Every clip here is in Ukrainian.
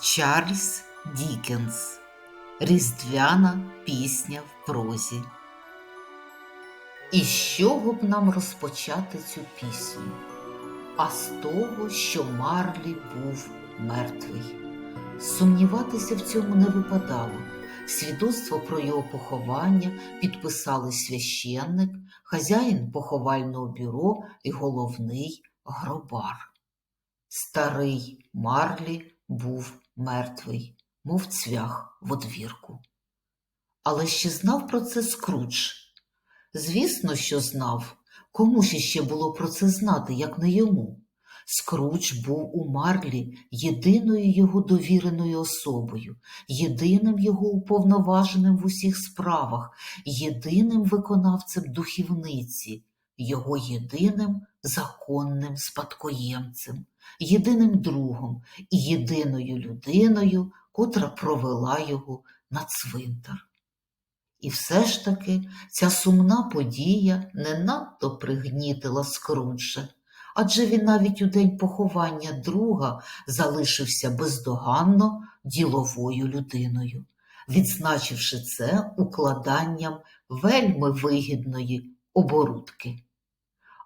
Чарльз Дікенс Різдвяна пісня в прозі. І з чого б нам розпочати цю пісню? А з того, що Марлі був мертвий. Сумніватися в цьому не випадало. Свідоцтво про його поховання підписали священник, хазяїн поховального бюро і головний гробар. Старий Марлі був мертвий, мов цвях в одвірку. Але ще знав про це Скрудж. Звісно, що знав. Кому ж іще було про це знати, як не йому? Скрудж був у Марлі єдиною його довіреною особою, єдиним його уповноваженим в усіх справах, єдиним виконавцем духівниці, його єдиним законним спадкоємцем, єдиним другом і єдиною людиною, котра провела його на цвинтар. І все ж таки ця сумна подія не надто пригнітила Скруджа, адже він навіть у день поховання друга залишився бездоганно діловою людиною, відзначивши це укладанням вельми вигідної оборудки.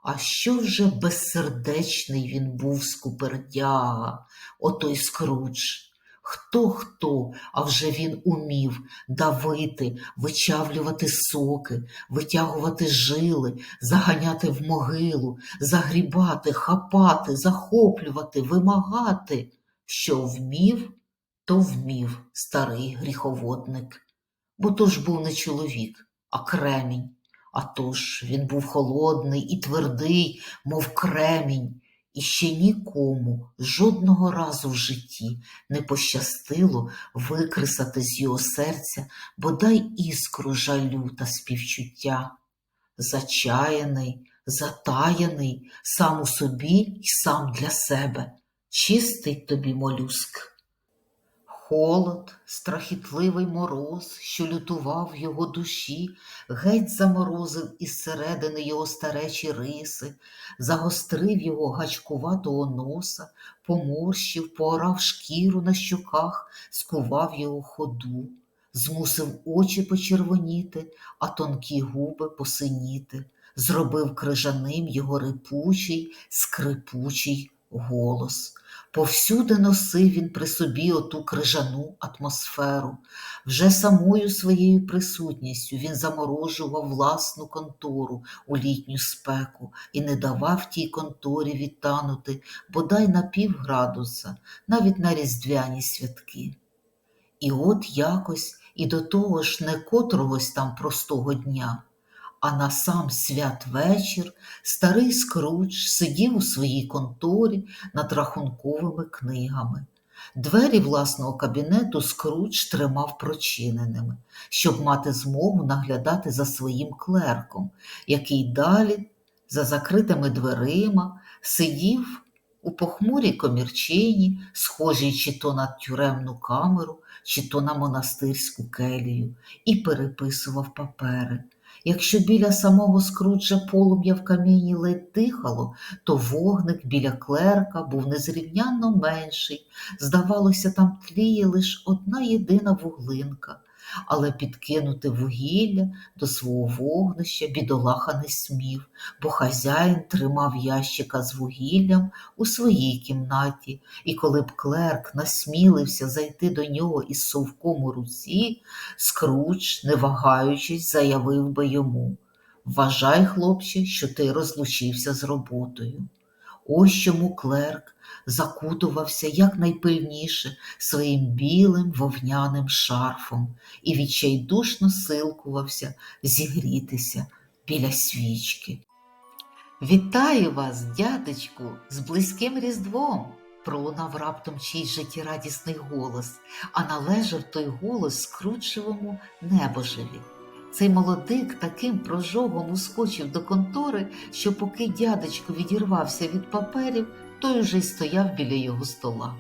А що вже безсердечний він був скупердяга, отой Скрудж. Хто хто, а вже він умів давити, вичавлювати соки, витягувати жили, заганяти в могилу, загрібати, хапати, захоплювати, вимагати. Що вмів, то вмів старий гріховодник. Бо то ж був не чоловік, а кремінь. А тож він був холодний і твердий, мов кремінь. І ще нікому жодного разу в житті не пощастило викресати з його серця бодай іскру жалю та співчуття. Зачаяний, затаяний сам у собі й сам для себе, чистий тобі молюск. Холод, страхітливий мороз, що лютував його душі, геть заморозив із середини його старечі риси, загострив його гачкуватого носа, поморщив, поорав шкіру на щоках, скував його ходу, змусив очі почервоніти, а тонкі губи посиніти, зробив крижаним його рипучий, скрипучий голос. Повсюди носив він при собі оту крижану атмосферу. Вже самою своєю присутністю він заморожував власну контору у літню спеку і не давав тій конторі відтанути бодай на півградуса, навіть на різдвяні святки. І от якось і до того ж не котрогось там простого дня. А на сам святвечір старий Скрудж сидів у своїй конторі над рахунковими книгами. Двері власного кабінету Скрудж тримав прочиненими, щоб мати змогу наглядати за своїм клерком, який далі, за закритими дверима, сидів у похмурій комірчині, схожій чи то на тюремну камеру, чи то на монастирську келію, і переписував папери. Якщо біля самого скруджа полум'я в каміні ледь дихало, то вогник біля клерка був незрівнянно менший. Здавалося, там тліє лише одна єдина вуглинка, але підкинути вугілля до свого вогнища бідолаха не смів, бо хазяїн тримав ящика з вугіллям у своїй кімнаті, і коли б клерк насмілився зайти до нього із совком у руці, Скруч, не вагаючись, заявив би йому Вважай, хлопче, що ти розлучився з роботою. Ось чому клерк закутувався якнайпильніше своїм білим вовняним шарфом і відчайдушно силкувався зігрітися біля свічки. Вітаю вас, дядечку, з близьким різдвом. пролунав раптом чийсь життєрадісний голос, а належав той голос скручевому небожеві. Цей молодик таким прожогом ускочив до контори, що поки дядечко відірвався від паперів, той уже й стояв біля його стола.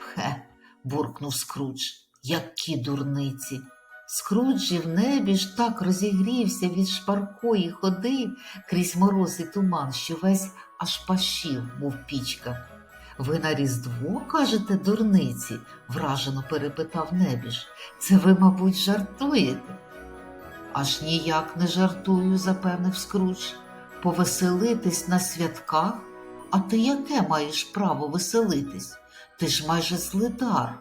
Пхе, буркнув Скрудж, які дурниці. Скруджі в небі ж так розігрівся від шпаркої ходи крізь мороз і туман, що весь аж пашів, мов пічка. Ви на Різдво кажете дурниці? вражено перепитав небіж. Це ви, мабуть, жартуєте? Аж ніяк не жартую, запевнив Скрудж. Повеселитись на святках? А ти яке маєш право веселитись? Ти ж майже злидар.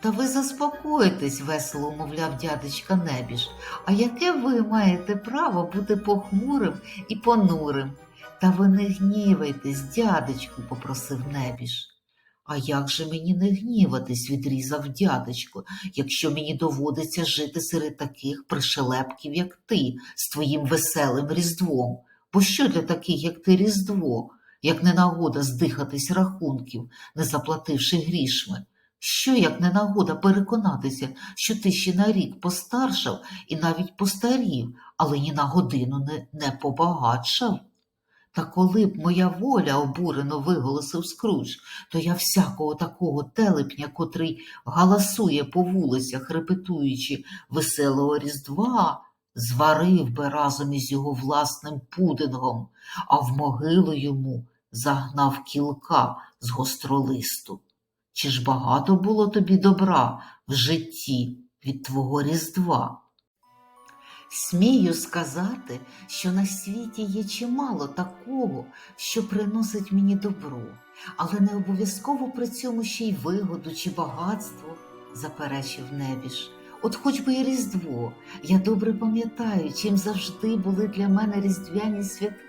Та ви заспокойтесь, весело умовляв дядечка Небіж. А яке ви маєте право бути похмурим і понурим? Та ви не гнівайтесь, дядечку, попросив Небіж. А як же мені не гніватись, відрізав дядечко, якщо мені доводиться жити серед таких пришелепків, як ти, з твоїм веселим різдвом? Бо що для таких, як ти, різдво, як не нагода здихатись рахунків, не заплативши грішми? Що, як не нагода переконатися, що ти ще на рік постаршав і навіть постарів, але ні на годину не, не побагатшав? Та коли б моя воля обурено виголосив Скрудж, то я всякого такого телепня, котрий галасує по вулицях, репетуючи веселого різдва, зварив би разом із його власним пудингом, а в могилу йому загнав кілка з гостролисту. Чи ж багато було тобі добра в житті від твого різдва? Смію сказати, що на світі є чимало такого, що приносить мені добро, але не обов'язково при цьому ще й вигоду чи багатство, заперечив небіж. От хоч би і Різдво, я добре пам'ятаю, чим завжди були для мене різдвяні святки.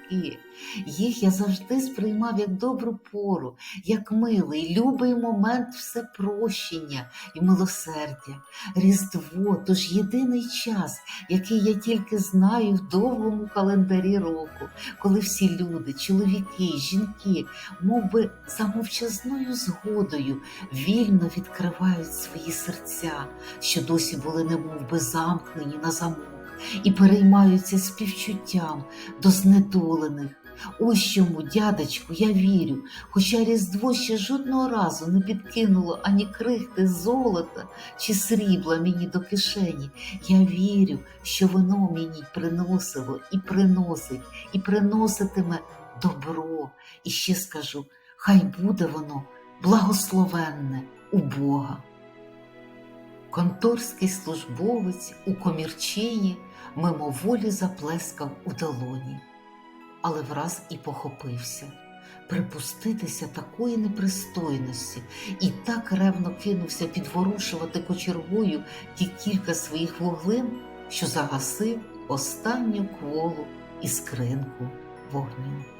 Їх я завжди сприймав як добру пору, як милий, любий момент всепрощення і милосердя. Різдво то ж єдиний час, який я тільки знаю в довгому календарі року, коли всі люди, чоловіки, жінки, мов би за мовчазною згодою, вільно відкривають свої серця, що досі були немов би замкнені на замок, і переймаються співчуттям до знедолених. Ось чому, дядечку, я вірю, хоча Різдво ще жодного разу не підкинуло ані крихти золота чи срібла мені до кишені. Я вірю, що воно мені приносило і приносить, і приноситиме добро. І ще скажу, хай буде воно благословенне у Бога. Конторський службовець у комірчині мимоволі заплескав у долоні але враз і похопився. Припуститися такої непристойності і так ревно кинувся підворушувати кочергою ті кілька своїх вуглин, що загасив останню кволу і скринку вогню.